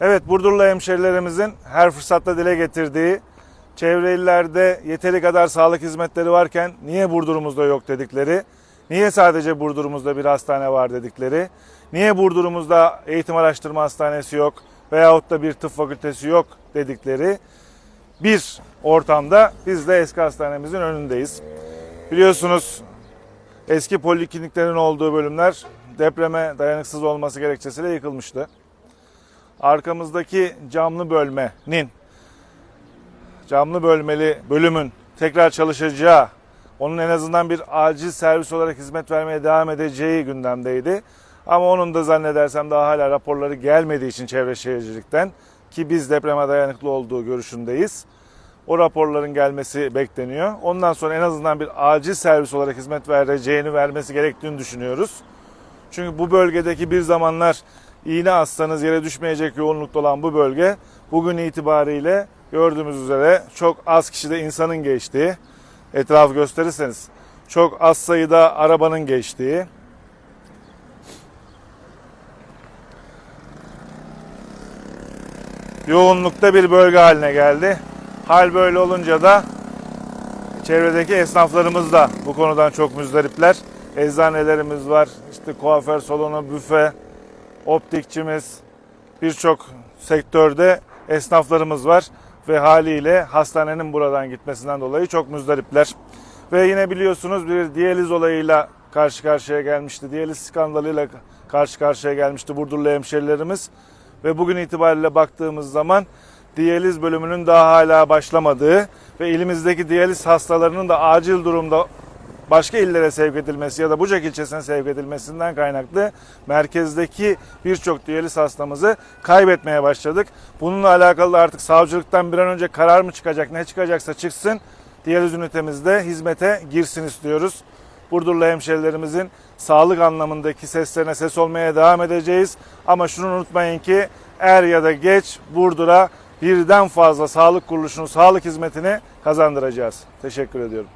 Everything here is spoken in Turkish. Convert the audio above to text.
Evet, Burdurlu hemşerilerimizin her fırsatta dile getirdiği çevre illerde yeteri kadar sağlık hizmetleri varken niye Burdur'umuzda yok dedikleri, niye sadece Burdur'umuzda bir hastane var dedikleri, niye Burdur'umuzda eğitim araştırma hastanesi yok veyahut da bir tıp fakültesi yok dedikleri bir ortamda biz de eski hastanemizin önündeyiz. Biliyorsunuz eski polikliniklerin olduğu bölümler depreme dayanıksız olması gerekçesiyle yıkılmıştı arkamızdaki camlı bölmenin camlı bölmeli bölümün tekrar çalışacağı, onun en azından bir acil servis olarak hizmet vermeye devam edeceği gündemdeydi. Ama onun da zannedersem daha hala raporları gelmediği için çevre şehircilikten ki biz depreme dayanıklı olduğu görüşündeyiz. O raporların gelmesi bekleniyor. Ondan sonra en azından bir acil servis olarak hizmet vereceğini vermesi gerektiğini düşünüyoruz. Çünkü bu bölgedeki bir zamanlar iğne assanız yere düşmeyecek yoğunlukta olan bu bölge bugün itibariyle gördüğümüz üzere çok az kişide insanın geçtiği, etrafı gösterirseniz çok az sayıda arabanın geçtiği, yoğunlukta bir bölge haline geldi. Hal böyle olunca da çevredeki esnaflarımız da bu konudan çok müzdaripler. Eczanelerimiz var, işte kuaför salonu, büfe, optikçimiz, birçok sektörde esnaflarımız var ve haliyle hastanenin buradan gitmesinden dolayı çok müzdaripler. Ve yine biliyorsunuz bir diyaliz olayıyla karşı karşıya gelmişti. Diyaliz skandalıyla karşı karşıya gelmişti Burdurlu hemşerilerimiz. Ve bugün itibariyle baktığımız zaman diyaliz bölümünün daha hala başlamadığı ve ilimizdeki diyaliz hastalarının da acil durumda başka illere sevk edilmesi ya da Bucak ilçesine sevk edilmesinden kaynaklı merkezdeki birçok diyaliz hastamızı kaybetmeye başladık. Bununla alakalı artık savcılıktan bir an önce karar mı çıkacak ne çıkacaksa çıksın diyaliz ünitemizde hizmete girsin istiyoruz. Burdurlu hemşerilerimizin sağlık anlamındaki seslerine ses olmaya devam edeceğiz. Ama şunu unutmayın ki er ya da geç Burdur'a birden fazla sağlık kuruluşunu, sağlık hizmetini kazandıracağız. Teşekkür ediyorum.